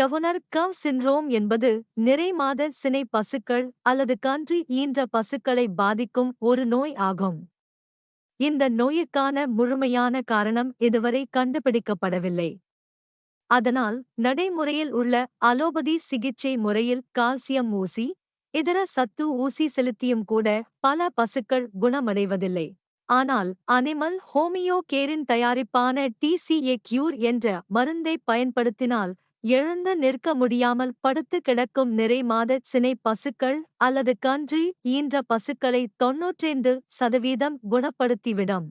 டவுனர் கவ் syndrome என்பது நிறைமாத சினை பசுக்கள் அல்லது கன்று ஈன்ற பசுக்களை பாதிக்கும் ஒரு நோய் ஆகும். இந்த நோயுக்கான முழுமையான காரணம் இதுவரை கண்டுபிடிக்கப்படவில்லை. அதனால் நடைமுறையில் உள்ள அலோபதி சிகிச்சை முறையில் கால்சியம் ஊசி இதர சத்து ஊசி செலுத்தியும் கூட பல பசுக்கள் குணமடைவதில்லை. ஆனால் அனிமல் ஹோமியோ கேரின் தயாரிப்பான டிசிஏ கியூர் என்ற மருந்தை பயன்படுத்தினால் எழுந்து நிற்க முடியாமல் படுத்து கிடக்கும் நிறை மாத சினை பசுக்கள் அல்லது கன்று ஈன்ற பசுக்களை தொன்னூற்றைந்து சதவீதம் குணப்படுத்திவிடும்.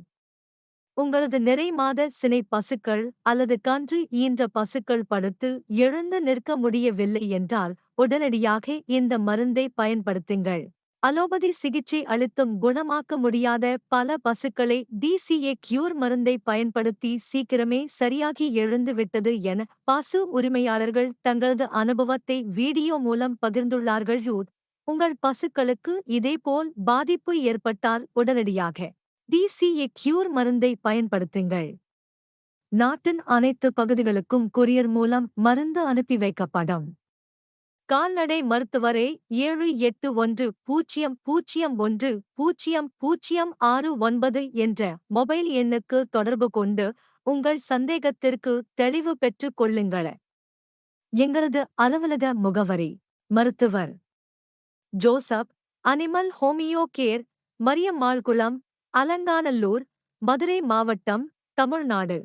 உங்களது நிறை மாத சினை பசுக்கள் அல்லது கன்று ஈன்ற பசுக்கள் படுத்து எழுந்து நிற்க முடியவில்லை என்றால் உடனடியாக இந்த மருந்தை பயன்படுத்துங்கள். அலோபதி சிகிச்சை அளித்தும் குணமாக்க முடியாத பல பசுக்களை டிசிஏ கியூர் மருந்தை பயன்படுத்தி சீக்கிரமே சரியாகி எழுந்துவிட்டது என பசு உரிமையாளர்கள் தங்களது அனுபவத்தை வீடியோ மூலம் பகிர்ந்துள்ளார்கள். யூட் உங்கள் பசுக்களுக்கு இதேபோல் பாதிப்பு ஏற்பட்டால் உடனடியாக டிசிஏ கியூர் மருந்தை பயன்படுத்துங்கள். நாட்டின் அனைத்து பகுதிகளுக்கும் கொரியர் மூலம் மருந்து அனுப்பி வைக்கப்படும். கால்நடை மருத்துவரே ஏழு எட்டு ஒன்று பூஜ்ஜியம் பூஜ்ஜியம் ஒன்று பூஜ்ஜியம் பூஜ்ஜியம் ஆறு ஒன்பது என்ற மொபைல் எண்ணுக்கு தொடர்பு கொண்டு உங்கள் சந்தேகத்திற்கு தெளிவு பெற்றுக் கொள்ளுங்கள். எங்களது அலுவலக முகவரி மருத்துவர் Joseph animal homeo care Mariyammalkulam Alanganallur Madurai மாவட்டம் தமிழ்நாடு.